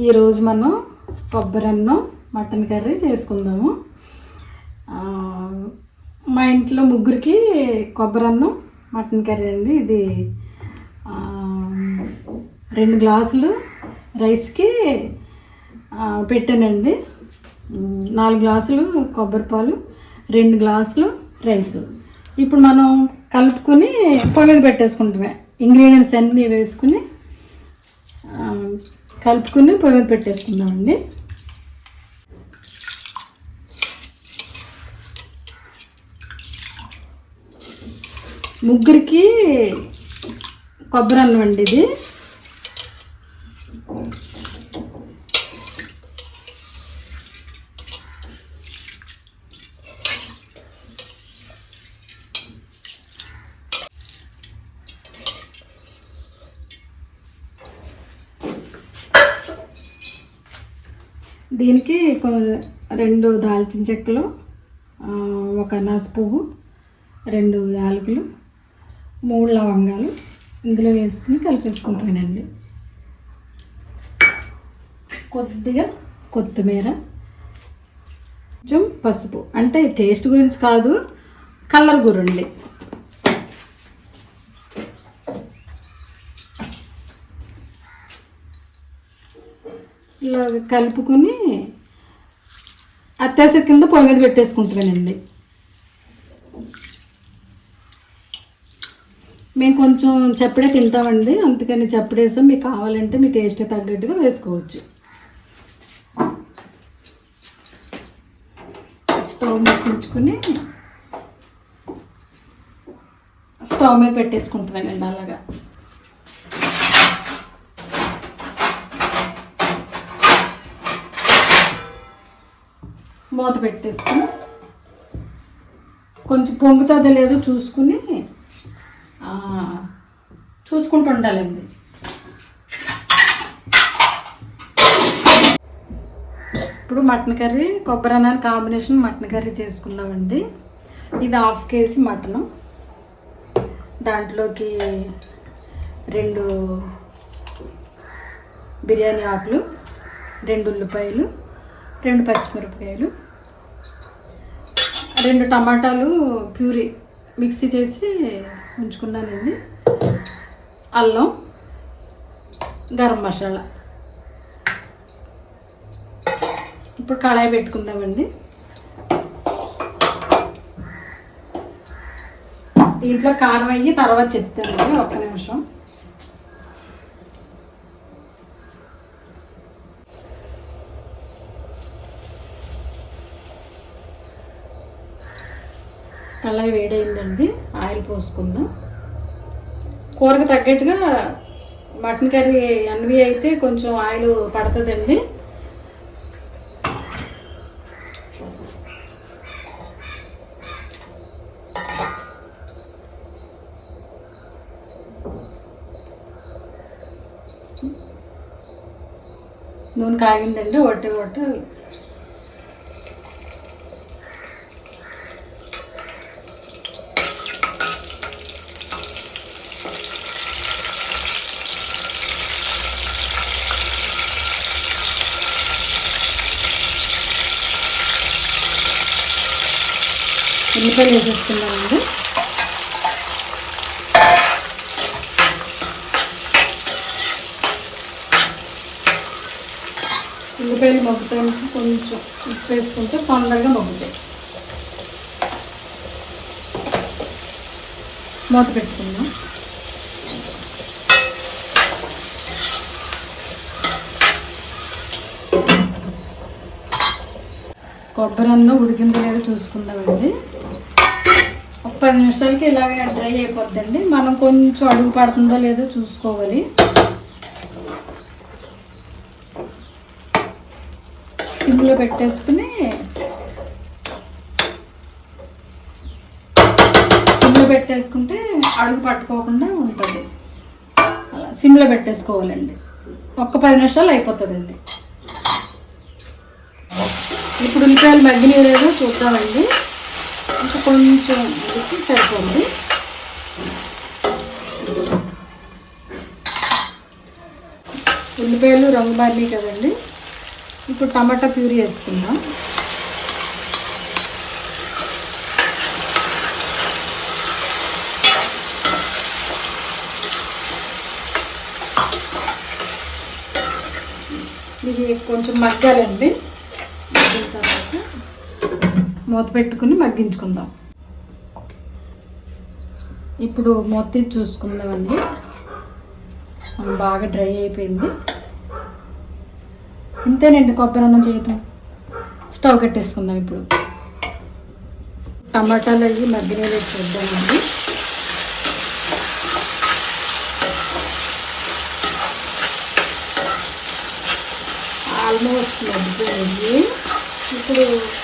ఈరోజు మనం కొబ్బరి అన్నం మటన్ కర్రీ చేసుకుందాము. మా ఇంట్లో ముగ్గురికి కొబ్బరి అన్నం మటన్ కర్రీ అండి. ఇది రెండు గ్లాసులు రైస్కి పెట్టానండి. నాలుగు గ్లాసులు కొబ్బరి పాలు రెండు గ్లాసులు రైసు. ఇప్పుడు మనం కలుపుకొని పొయ్యి మీద పెట్టేసుకుంటామే. ఇంగ్రీడియంట్స్ అన్నీ వేసుకుని కలుపుకుని పొయ్యి మీద పెట్టేసుకుందామండి. ముగ్గురికి కొబ్బరి అన్నం అండి ఇది. దీనికి రెండు దాల్చిన చెక్కలు ఒక అనాస పువ్వు రెండు యాలకులు మూడు లవంగాలు ఇందులో వేసుకుని కలిపేసుకుంటానండి. కొద్దిగా కొత్తిమీర కొంచెం పసుపు. అంటే టేస్ట్ గురించి కాదు కలర్ గురండి. ఇలా కలుపుకొని అత్యాస కింద పొయ్యి మీద పెట్టేసుకుంటానండి మేము కొంచెం చెప్పడే తింటామండి అందుకని చప్పుడేసాం. మీకు కావాలంటే మీ టేస్ట్ తగ్గట్టుగా వేసుకోవచ్చు. స్టవ్ మీద ఉంచుకొని స్టవ్ మీద పెట్టేసుకుంటానండి అలాగా. మూత పెట్టేసుకుని కొంచెం పొంగుతుందో లేదో చూసుకుని చూసుకుంటూ ఉండాలండి. ఇప్పుడు మటన్ కర్రీ కొబ్బరి అన్నాన్ని కాంబినేషన్ మటన్ కర్రీ చేసుకుందామండి. ఇది హాఫ్ కేజీ మటను. దాంట్లోకి రెండు బిర్యానీ ఆకులు రెండు ఉల్లిపాయలు రెండు పచ్చిమిరపకాయలు రెండు టమాటాలు ప్యూరీ మిక్సీ చేసి ఉంచుకున్నానండి. అల్లం గరం మసాలా. ఇప్పుడు కళాయి పెట్టుకుందామండి. దీంట్లో కారం అయ్యి తర్వాత చెప్తానండి ఒక్క నిమిషం. కళాయి వేడైందండి. ఆయిల్ పోసుకుందాం. కూరకు తగ్గట్టుగా మటన్ కర్రీ అన్వి అయితే కొంచెం ఆయిల్ పడుతుందండి. నూనె కాగిందండి ఒకటి ఒకటి ఉల్లిపాయలు వేసేస్తున్నానండి. ఉల్లిపాయలు మగ్గుతానికి కొంచెం ఉప్పు వేసుకుంటే తొందరగా మగ్గుతాయి. మూత పెట్టుకుందాం. కొబ్బరి అన్నం ఉడికిందో లేదో చూసుకుందామండి. ఒక పది నిమిషాలకి ఇలాగే డ్రై అయిపోద్దండి. మనం కొంచెం అడుగు పడుతుందో లేదో చూసుకోవాలి. సిమ్లో పెట్టేసుకుని సిమ్లో పెట్టేసుకుంటే అడుగు పట్టుకోకుండా ఉంటుంది. అలా సిమ్లో పెట్టేసుకోవాలండి. ఒక్క పది నిమిషాలు అయిపోతుందండి. ఇప్పుడు ఉల్లిపాయలు మగ్గినవి లేదో చూద్దామండి. ఇంకా కొంచెం ఉడికి ఉల్లిపాయలు రంగు బార్లీ కదండి. ఇప్పుడు టమాటా ప్యూరీ వేసుకుందాం. ఇది కొంచెం మగ్గాలండి. మూత పెట్టుకుని మగ్గించుకుందాం. ఇప్పుడు మూత తీసి చూసుకుందామండి. బాగా డ్రై అయిపోయింది. ఇంతేనండి కొబ్బరి అన్నం చేయటం. స్టవ్ కట్టేసుకుందాం ఇప్పుడు. టమాటాలు అవి మధ్యలో చూద్దామండి. ఆల్మోస్ట్ మగ్గిపోయింది. ఇప్పుడు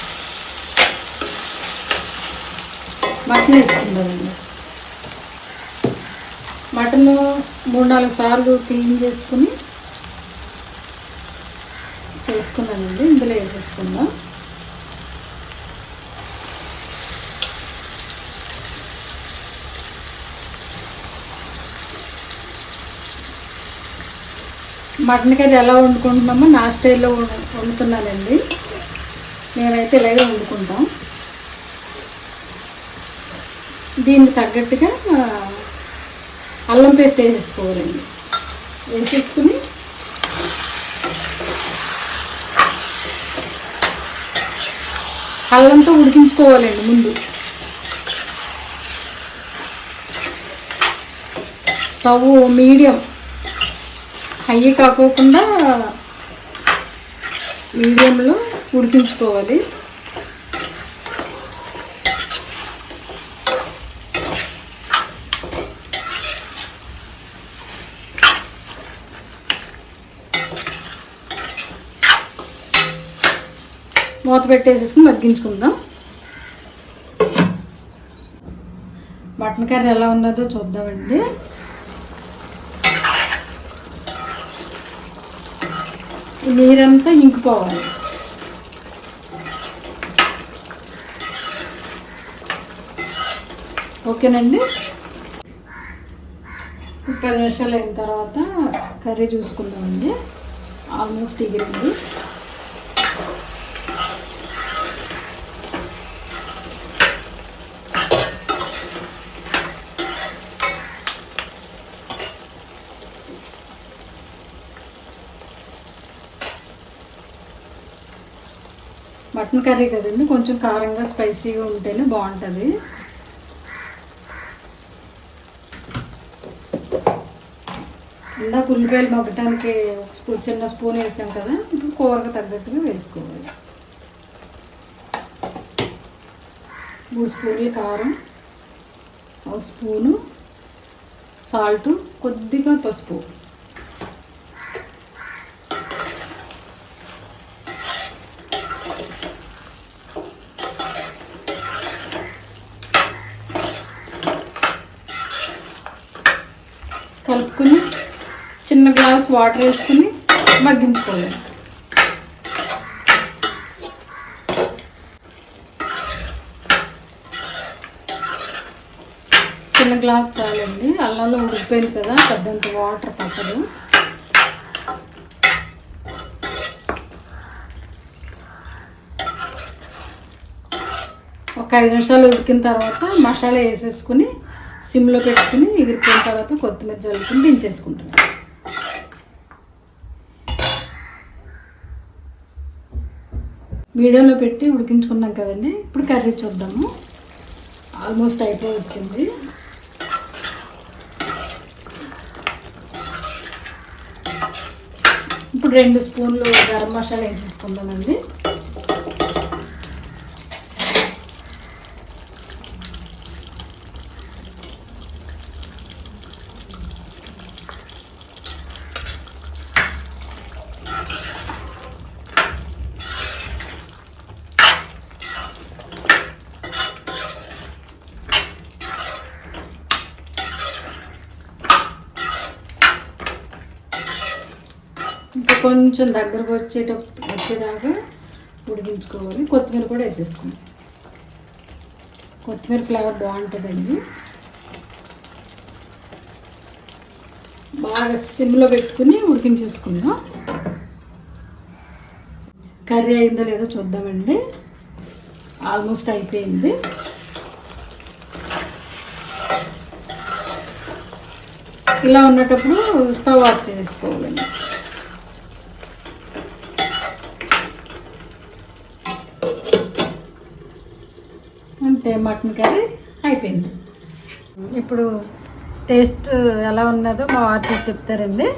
మటన్ వేసుకుందామండి మటన్ మూడు నాలుగు సార్లు క్లీన్ చేసుకుని చేసుకున్నానండి. ఇందులో వేసేసుకుందాం మటన్కి అది ఎలా వండుకుంటున్నామో నా స్టైల్లో వండుతున్నానండి. మేమైతే ఇలాగే వండుకుంటాం. దీనికి తగ్గట్టుగా అల్లం పేస్ట్ వేసేసుకోవాలండి. వేసేసుకుని అల్లంతో ఉడికించుకోవాలండి ముందు. స్టవ్ మీడియం హై కాకోకుండా మీడియంలో ఉడికించుకోవాలి. పెట్టేసేసుకుని మగ్గించుకుందాం. మటన్ కర్రీ ఎలా ఉన్నదో చూద్దామండి. నీరంతా ఇంకిపోవాలి. ఓకేనండి? పది నిమిషాలు అయిన తర్వాత కర్రీ చూసుకుందామండి. ఆల్మోస్ట్ ఎగిరింది మటన్ కర్రీ కదండి కొంచెం కారంగా స్పైసీగా ఉంటేనే బాగుంటుంది. ఇందాక ఉల్లిపాయలు మగ్గటానికి ఒక స్పూన్ చిన్న స్పూన్ వేసాం కదా ఇప్పుడు కూరకు తగ్గట్టుగా వేసుకోవాలి. మూడు స్పూన్లు కారం ఒక స్పూను సాల్ట్ కొద్దిగా పసుపు కలుపుకుని చిన్న గ్లాస్ వాటర్ వేసుకుని మగ్గించుకోవాలి. చిన్న గ్లాస్ చాలండి. అల్లంలో ఉడికిపోయింది కదా పెద్దంత వాటర్ పట్టదు. ఒక ఐదు నిమిషాలు ఉడికిన తర్వాత మసాలా వేసేసుకుని సిమ్లో పెట్టుకుని ఎగిరిపోయిన తర్వాత కొత్తిమీర జల్లుకుని దించేసుకుంటున్నాను మీడియంలో పెట్టి ఉడికించుకున్నాం కదండి. ఇప్పుడు కర్రీ చూద్దాము. ఆల్మోస్ట్ అయిపోయి వచ్చింది ఇప్పుడు రెండు స్పూన్లు గరం మసాలా వేసేసుకుందామండి. కొంచెం దగ్గరకు వచ్చేటప్పుడు వచ్చేదాకా ఉడికించుకోవాలి. కొత్తిమీర కూడా వేసేసుకోండి కొత్తిమీర ఫ్లేవర్ బాగుంటుందండి. బాగా సిమ్లో పెట్టుకుని ఉడికించేసుకుందాం. కర్రీ అయిందో లేదో చూద్దామండి. ఆల్మోస్ట్ అయిపోయింది. ఇలా ఉన్నటప్పుడు స్టవ్ ఆఫ్ చేసుకోవాలండి అంతే మటన్ కర్రీ అయిపోయింది. ఇప్పుడు టేస్ట్ ఎలా ఉన్నదో మా వారు చెప్తారండి.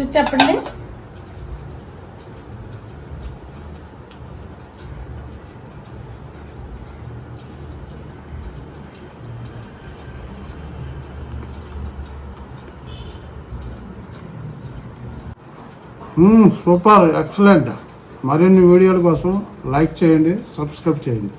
చూసి చెప్పండి. Super excellent. మరిన్ని వీడియోల కోసం లైక్ చేయండి సబ్స్క్రైబ్ చేయండి.